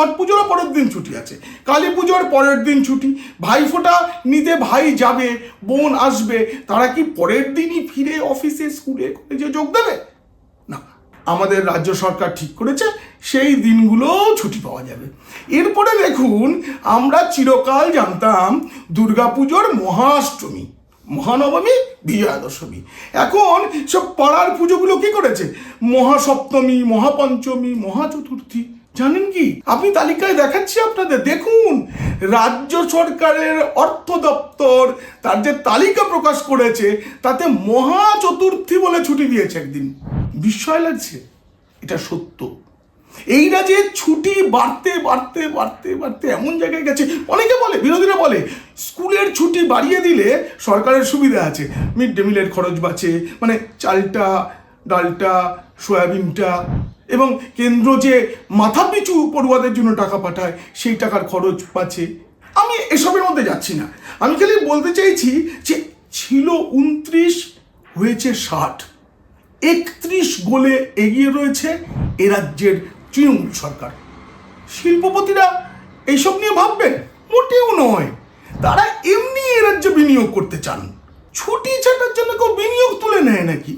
ছট পুজোরও পরের দিন ছুটি আছে। কালী পুজোর পরের দিন ছুটি। ভাইফোঁটা নিতে ভাই যাবে, বোন আসবে, তারা কি পরের দিনই ফিরে অফিসে, স্কুলে, কলেজে যোগ দেবে? না, আমাদের রাজ্য সরকার ঠিক করেছে, সেই দিনগুলো ছুটি পাওয়া যাবে। এরপরে দেখুন, আমরা চিরকাল জানতাম দুর্গাপুজোর মহাষ্টমী, মহানবমী বিজয়া দশমী এখন সব পাড়ার পুজোগুলো কি করেছে? মহাসপ্তমী, মহাপঞ্চমী, মহাচতুর্থী জানেন কি? আপনি তালিকায় দেখাচ্ছি আপনাদের। দেখুন, রাজ্য সরকারের অর্থ দপ্তর তার যে তালিকা প্রকাশ করেছে, তাতে মহা চতুর্থী বলে ছুটি দিয়েছে একদিন। বিস্ময় লাগছে, এটা সত্য। এই যে ছুটি বাড়তে বাড়তে বাড়তে বাড়তে এমন জায়গায় গেছে। অনেকে বলে, বিরোধীরা বলে, স্কুলের ছুটি বাড়িয়ে দিলে সরকারের সুবিধা আছে। মিড ডে মিলের খরচ বাঁচে মানে চালটা, ডালটা, সয়াবিনটা এবং কেন্দ্র যে মাথা পিছু পড়ুয়াদের জন্য টাকা পাঠায়, সেই টাকার খরচ বাঁচে। আমি এসবের মধ্যে যাচ্ছি না। আমি খালি বলতে চাইছি যে ছিল উনত্রিশ, হয়েছে ষাট। একত্রিশ গোলে এগিয়ে রয়েছে এ রাজ্যের তৃণমূল সরকার। শিল্পপতিরা এইসব নিয়ে ভাববেন? মোটেও নয়। তারা এমনি এ রাজ্যে বিনিয়োগ করতে চান। ছুটি ছাটার জন্য কেউ বিনিয়োগ তুলে নেয় নাকি?